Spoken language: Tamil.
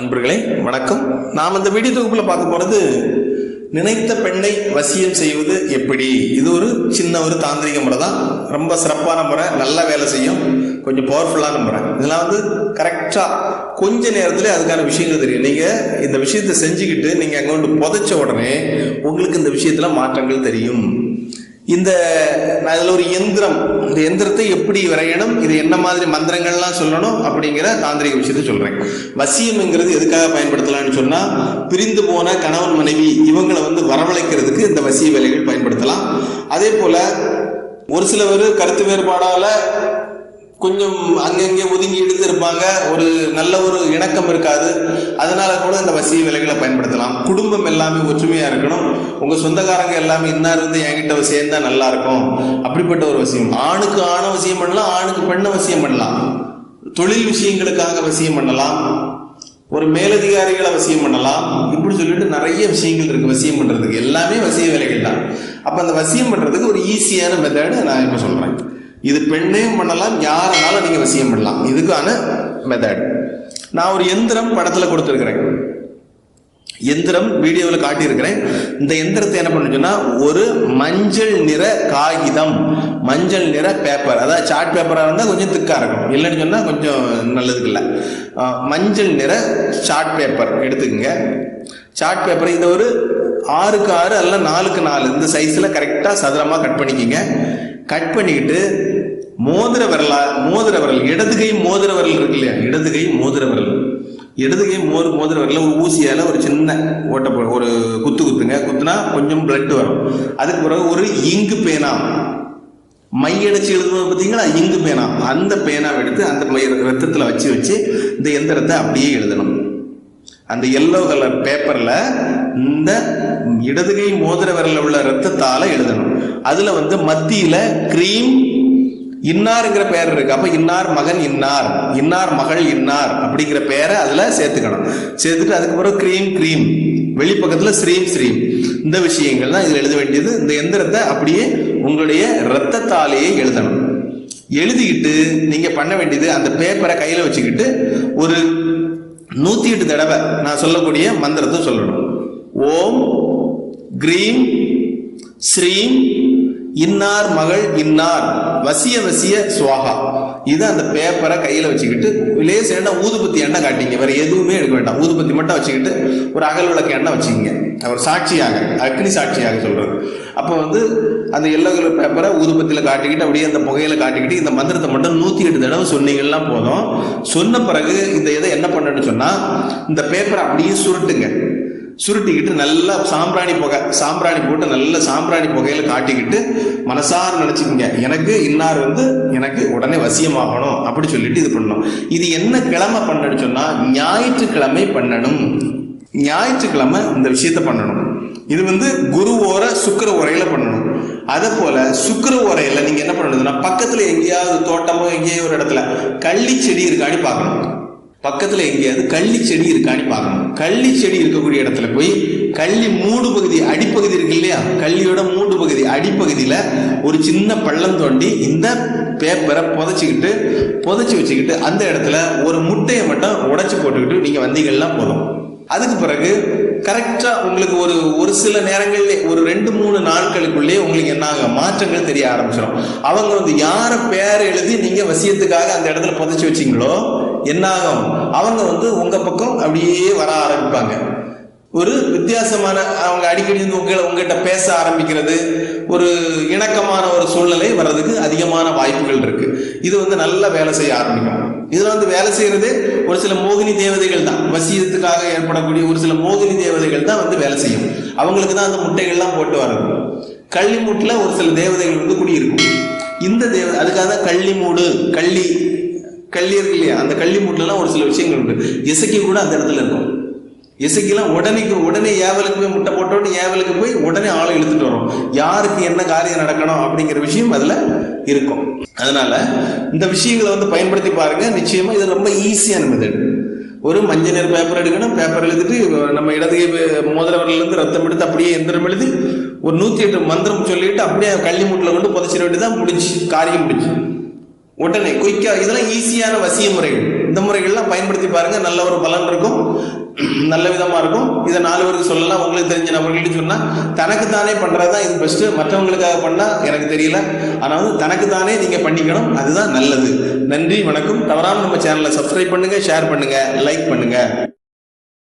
அன்பர்களே வணக்கம். நாம் இந்த வீடியோ தொகுப்பில் பார்க்க போகிறது நினைத்த பெண்ணை வசியம் செய்வது எப்படி? இது ஒரு சின்ன ஒரு தாந்திரிக முறை தான். ரொம்ப சிறப்பான முறை நல்ல வேலை செய்யும் கொஞ்சம் பவர்ஃபுல்லான முறை. இதெல்லாம் வந்து கரெக்டாக கொஞ்ச நேரத்தில் அதுக்கான விஷயங்கள் தெரியும். நீங்கள் இந்த விஷயத்தை செஞ்சுக்கிட்டு நீங்கள் அங்கே கொண்டு புதைச்ச உடனே உங்களுக்கு இந்த விஷயத்தில் மாற்றங்கள் தெரியும். இந்த நான் இதில் ஒரு எந்திரம் இந்த எந்திரத்தை எப்படி வரையணும் இது என்ன மாதிரி மந்திரங்கள்லாம் சொல்லணும் அப்படிங்கிற தாந்திரிக விஷயத்தை சொல்கிறேன் வசியம்ங்கிறது எதுக்காக பயன்படுத்தலாம்னு சொன்னால் பிரிந்து போன கணவன் மனைவி இவங்களை வந்து வரவழைக்கிறதுக்கு இந்த வசிய வேலைகள் பயன்படுத்தலாம். அதே போல் ஒரு சிலவர் கருத்து வேறுபாடால கொஞ்சம் அங்கங்கே ஒதுங்கி எடுத்திருப்பாங்க ஒரு நல்ல ஒரு இணக்கம் இருக்காது. அதனால கூட இந்த வசிய விலைகளை பயன்படுத்தலாம். குடும்பம் எல்லாமே ஒற்றுமையாக இருக்கணும். உங்கள் சொந்தக்காரங்க எல்லாமே இன்னார் இருந்து என்கிட்ட சேர்ந்தா நல்லா இருக்கும். அப்படிப்பட்ட ஒரு வசியம். ஆணுக்கு ஆண வசியம் பண்ணலாம் ஆணுக்கு பெண்ண வசியம் பண்ணலாம். தொழில் விஷயங்களுக்காக வசியம் பண்ணலாம். ஒரு மேலதிகாரிகளை வசியம் பண்ணலாம். இப்படி சொல்லிட்டு நிறைய விஷயங்கள் இருக்கு வசியம் பண்றதுக்கு. எல்லாமே வசிய வேலைகள் தான். அப்ப அந்த வசியம் பண்றதுக்கு ஒரு ஈஸியான மெத்தடு நான் இப்ப சொல்றேன். இது பெண்ணையும் பண்ணலாம் யாருனாலும் நீங்க வசியம் பண்ணலாம். இதுக்கான மெத்தட் நான் ஒரு எந்திரம் படத்துல கொடுத்துருக்கிறேன். எந்திரம் வீடியோவில் காட்டியிருக்கிறேன். இந்த எந்திரத்தை என்ன பண்ணுச்சுன்னா ஒரு மஞ்சள் நிற காகிதம் மஞ்சள் நிற பேப்பர் அதாவது சார்ட் பேப்பராக இருந்தால் கொஞ்சம் திக்காக இருக்கும். இல்லைன்னு சொன்னால் கொஞ்சம் நல்லதுக்கு இல்லை. மஞ்சள் நிற சார்ட் பேப்பர் எடுத்துக்கோங்க. சார்ட் பேப்பர் இது ஒரு ஆறுக்கு ஆறு அல்ல நாலுக்கு நாலு. இந்த சைஸில் கரெக்டாக சதுரமாக கட் பண்ணிக்கிங்க. கட் பண்ணிக்கிட்டு மோதிர விரலா மோதிர விரல் இடது கை மோதிர விரல் இருக்கு இல்லையா? இடது கை மோதிர விரல். இடது கை மோர் மோதிர விரல்ல ஒரு ஊசியால் ஒரு சின்ன ஓட்ட ஒரு குத்து குத்துங்க. குத்துனா கொஞ்சம் பிளட் வரும். அதுக்கு பிறகு ஒரு இங்கு பேனா. மையடிச்சு எழுதுவது பார்த்தீங்களா? இங்கு பேனா. அந்த பேனாவை எடுத்து அந்த மை ரத்தத்தில் வச்சு வச்சு இந்த எந்திரத்தை அப்படியே எழுதணும். அந்த எல்லோ கலர் பேப்பர்ல இந்த இடதுகை மோதிர விரல உள்ள ரத்தத்தால எழுதணும். அதுல வந்து மத்தியில கிரீம் இன்னாருங்கிற பேர் இருக்கு. அப்ப இன்னார் மகன் இன்னார் இன்னார் மகள் இன்னார் அப்படிங்கிற பேரை அதுல சேர்த்துக்கணும். சேர்த்துட்டு அதுக்கப்புறம் கிரீம் கிரீம் வெளிப்பக்கத்துல ஸ்ரீம் ஸ்ரீம் இந்த விஷயங்கள் தான் இதுல எழுத வேண்டியது. இந்த எந்திரத்தை அப்படியே உங்களுடைய ரத்தத்தாலேயே எழுதணும். எழுதிக்கிட்டு நீங்க பண்ண வேண்டியது அந்த பேப்பரை கையில வச்சுக்கிட்டு ஒரு நூத்தி எட்டு தடவை நான் சொல்லக்கூடிய மந்திரத்தை சொல்லணும். ஓம் கிரீம் ஸ்ரீம் இன்னார் மகள் இன்னார் வசிய வசிய சுவாகா. இது அந்த பேப்பரை கையில் வச்சுக்கிட்டு லேசேண்டா ஊதுபத்தி எண்ணெய் காட்டிங்க. வேற எதுவுமே எடுக்க வேண்டாம். ஊதுபத்தி மட்டும் வச்சுக்கிட்டு ஒரு அகல் விளக்கு எண்ணெய் வச்சுக்கிங்க. அவர் சாட்சியாக அக்னி சாட்சியாக சொல்றது. அப்போ வந்து அந்த எல்லோ கலர் பேப்பரை ஊதுபத்தியில் காட்டிக்கிட்டு அப்படியே அந்த புகையில காட்டிக்கிட்டு இந்த மந்திரத்தை மட்டும் நூற்றி எட்டு தடவை சொன்னீங்கன்னா போதும். சொன்ன பிறகு இந்த இதை என்ன பண்ணணும்னு சொன்னால் இந்த பேப்பரை அப்படியே சுருட்டுங்க. சுருட்டிக்கிட்டு நல்லா சாம்பிராணி புகை சாம்பிராணி போட்டு நல்ல சாம்பிராணி புகையில காட்டிக்கிட்டு மனசார நினைச்சுக்கோங்க. எனக்கு இன்னார் வந்து எனக்கு உடனே வசியமாகணும் அப்படி சொல்லிட்டு இது பண்ணணும். இது என்ன கிழமை பண்ணணும்னு சொன்னா ஞாயிற்றுக்கிழமை பண்ணணும். ஞாயிற்றுக்கிழமை இந்த விஷயத்த பண்ணணும். இது வந்து குரு ஓர சுக்கர உரையில பண்ணணும். அதே போல சுக்கர உரையில நீங்க என்ன பண்ணணும்னா பக்கத்துல எங்கேயாவது தோட்டமோ எங்கேயோ ஒரு இடத்துல கள்ளி செடி இருக்கான்னு பார்க்கணும். பக்கத்தில் எங்கேயாவது கள்ளி செடி இருக்கான்னு பார்க்கணும். கள்ளி செடி இருக்கக்கூடிய இடத்துல போய் கள்ளி மூடு பகுதி அடிப்பகுதி இருக்கு இல்லையா? கள்ளியோட மூடு பகுதி அடிப்பகுதியில் ஒரு சின்ன பள்ளம் தோண்டி இந்த பேப்பரை புதைச்சிக்கிட்டு புதைச்சி வச்சுக்கிட்டு அந்த இடத்துல ஒரு முட்டையை மட்டும் உடச்சி போட்டுக்கிட்டு நீங்கள் வந்தீங்கன்னா போதும். அதுக்கு பிறகு கரெக்டாக உங்களுக்கு ஒரு ஒரு சில நேரங்களில் ஒரு ரெண்டு மூணு நாட்களுக்குள்ளே உங்களுக்கு என்ன ஆகும் மாற்றங்கள் தெரிய ஆரம்பிச்சிடும் அவங்க வந்து யாரை பேர் எழுதி நீங்கள் வசியத்துக்காக அந்த இடத்துல புதைச்சி வச்சீங்களோ என்னாகும்? அவங்க வந்து உங்க பக்கம் அப்படியே வர ஆரம்பிப்பாங்க. ஒரு வித்தியாசமான அவங்க அடிக்கடி வந்து உங்களை உங்ககிட்ட பேச ஆரம்பிக்கிறது ஒரு இணக்கமான ஒரு சூழ்நிலை வர்றதுக்கு அதிகமான வாய்ப்புகள் இருக்கு. இது வந்து நல்லா வேலை செய்ய ஆரம்பிக்கும். இதில் வந்து வேலை செய்யறது ஒரு சில மோகினி தேவதைகள் தான். வசியத்துக்காக ஏற்படக்கூடிய ஒரு சில மோகினி தேவதைகள் தான் வந்து வேலை செய்யும். அவங்களுக்கு தான் அந்த முட்டைகள்லாம் போட்டு வர்றது. கள்ளி ஒரு சில தேவதைகள் வந்து குடியிருக்கும். இந்த தேவ அதுக்காக தான் கள்ளி மூடு கள்ளி கள்ளி இருக்கு இல்லையா? அந்த கள்ளி மூட்டிலலாம் ஒரு சில விஷயங்கள் உண்டு. இசைக்கு கூட அந்த இடத்துல இருக்கும். இசைக்கெல்லாம் உடனே உடனே ஏவலுக்கு போய் முட்டை போட்டோன்னு ஏவலுக்கு போய் உடனே ஆளை இழுத்துட்டு வரும். யாருக்கு என்ன காரியம் நடக்கணும் அப்படிங்கிற விஷயம் அதுல இருக்கும். அதனால இந்த விஷயங்களை வந்து பயன்படுத்தி பாருங்க. நிச்சயமா இது ரொம்ப ஈஸியான மெத்தட் ஒரு மஞ்சள் நிற பேப்பர் எடுக்கணும் பேப்பர் எழுதிட்டு நம்ம இடதுகை மோதிர இருந்து ரத்தம் எடுத்து அப்படியே எந்திரம் எழுதி ஒரு நூத்தி எட்டு மந்திரம் சொல்லிட்டு அப்படியே கள்ளி மூட்டில் கொண்டு புதைச்சிட வேண்டியதான் முடிஞ்சு காரியம் முடிஞ்சு. உடனே குயிக்கா இதெல்லாம் ஈஸியான வசிய முறைகள். இந்த முறைகள்லாம் பயன்படுத்தி பாருங்க நல்ல ஒரு பலன் இருக்கும். நல்ல விதமா இருக்கும். இதை நாலு பேருக்கு சொல்லலாம். உங்களுக்கு தெரிஞ்ச நபர்கள்ட்ட சொன்னா தனக்கு தானே பண்றதுதான் இது பெஸ்ட் மற்றவங்களுக்காக பண்ணா எனக்கு தெரியல. ஆனா வந்து தனக்கு தானே நீங்க பண்ணிக்கணும். அதுதான் நல்லது. நன்றி வணக்கம். தவறாம நம்ம சேனலை சப்ஸ்கிரைப் பண்ணுங்க ஷேர் பண்ணுங்க லைக் பண்ணுங்க.